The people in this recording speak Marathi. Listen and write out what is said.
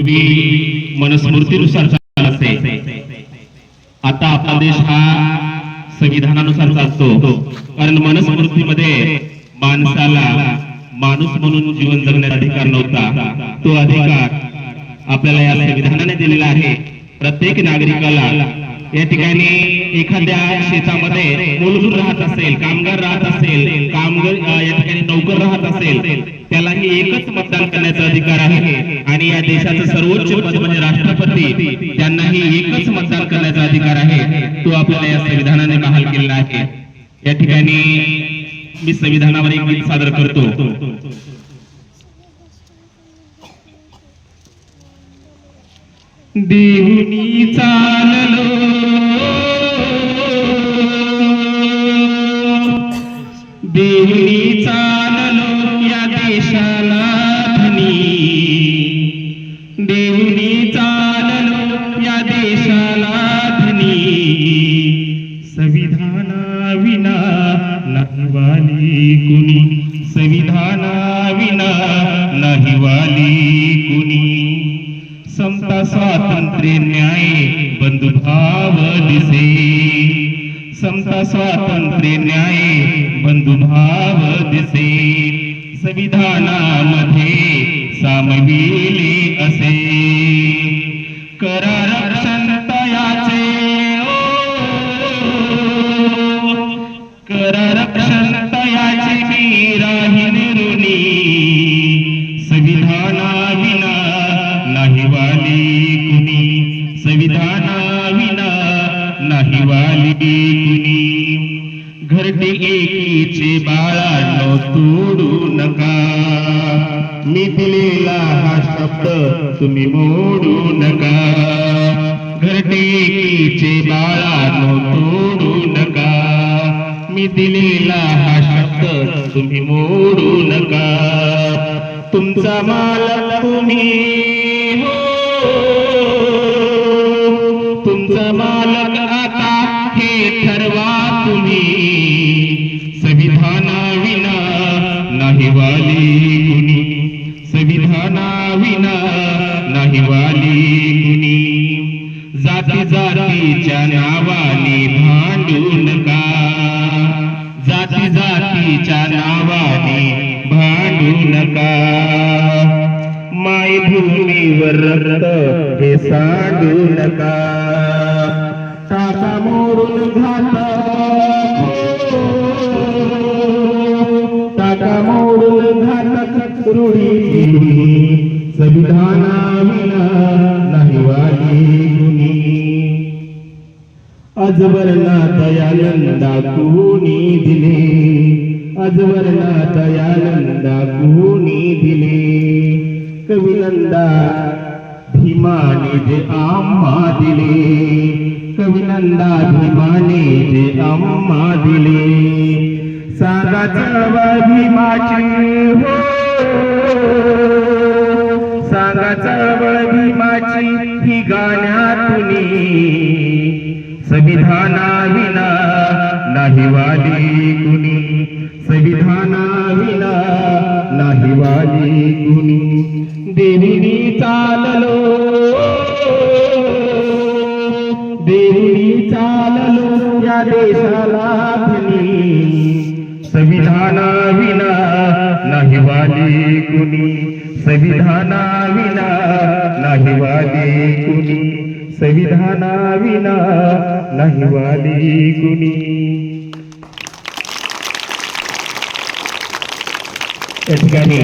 पूर्वी मनस्मृतीनुसार चालत असते आता आपला देश हा संविधानानुसार चालतो. कारण मनस्मृतीमध्ये माणसाला माणूस म्हणून जीवन जगण्याचा अधिकार नव्हता. तो अधिकार आपल्याला या संविधानाने दिलेला आहे. प्रत्येक नागरिकाला या ठिकाणी एखाद्या शेतामध्ये मूलभूत राहत असेल कामगार राहत असेल कामगार या ठिकाणी नोकर राहत असेल त्यालाही एकच मतदान करण्याचा अधिकार आहे. या देशाचं सर्वोच्च पद म्हणजे राष्ट्रपती. त्यांनाही एकच मतदान करण्याचा अधिकार आहे. तो आपल्याला या संविधानाने बहाल केलेला आहे. या ठिकाणी मी संविधानावर एक गीत सादर करतो. देहुनी चाल देशाला संविधानाविना नाही वाली कुणी संविधानाविना नाही वाली कुणी समता स्वातंत्र्य न्याय बंधुभाव दिसे। समता स्वातंत्र्य न्याय बंधुभाव दिसे। संविधानामध्ये सामविले असे। संविधाना विना नाही वाली कुणी. संविधाना विना नाही वाली कुणी. घरटे एकीचे बाळांनो तोडू नका. मी दिलेला हा शब्द तुम्ही मोडू नका. घरटे एकीचे बाळांनो तोडू नका. मी दिलेला हा शब्द तुम्ही मोडू नका. तुमचा मालक तुम्ही. हो. तुमचा मालक आता हे ठरवा तुम्ही. संविधाना विना नाही वाली कुणी. संविधाना विना नाही वाली कुणी. जाती जातीच्या नावाने भांडू नका जाती जातीच्या नावाने भांडू नका मायभूमीवर रक्त हे सांडू नका। टाका मोरून घात टाका मोरून घातक रुढी संविधाना नाही वाली कुणी अजवरना दयानंदा कुणी दिले? अजवरना दयानंदा कुणी दिले. कविनंदा भीमाने जे आम्हा दिले. कविनंदा भीमाने जे आम्हा दिले. सारा जव भीमाचे हो. सारा चळवळ भीमाची ही गाण्यातुनी संविधानाविना नाही वाली कुणी. संविधाना विना नाही वाली कुणी. देवी चाललो. देवी चाललो या देशाला धनी संविधाना विना नाही वाली कुणी. संविधाना विना नाही वाली कुणी. संविधाना विना नाही वाली कुणी. या ठिकाणी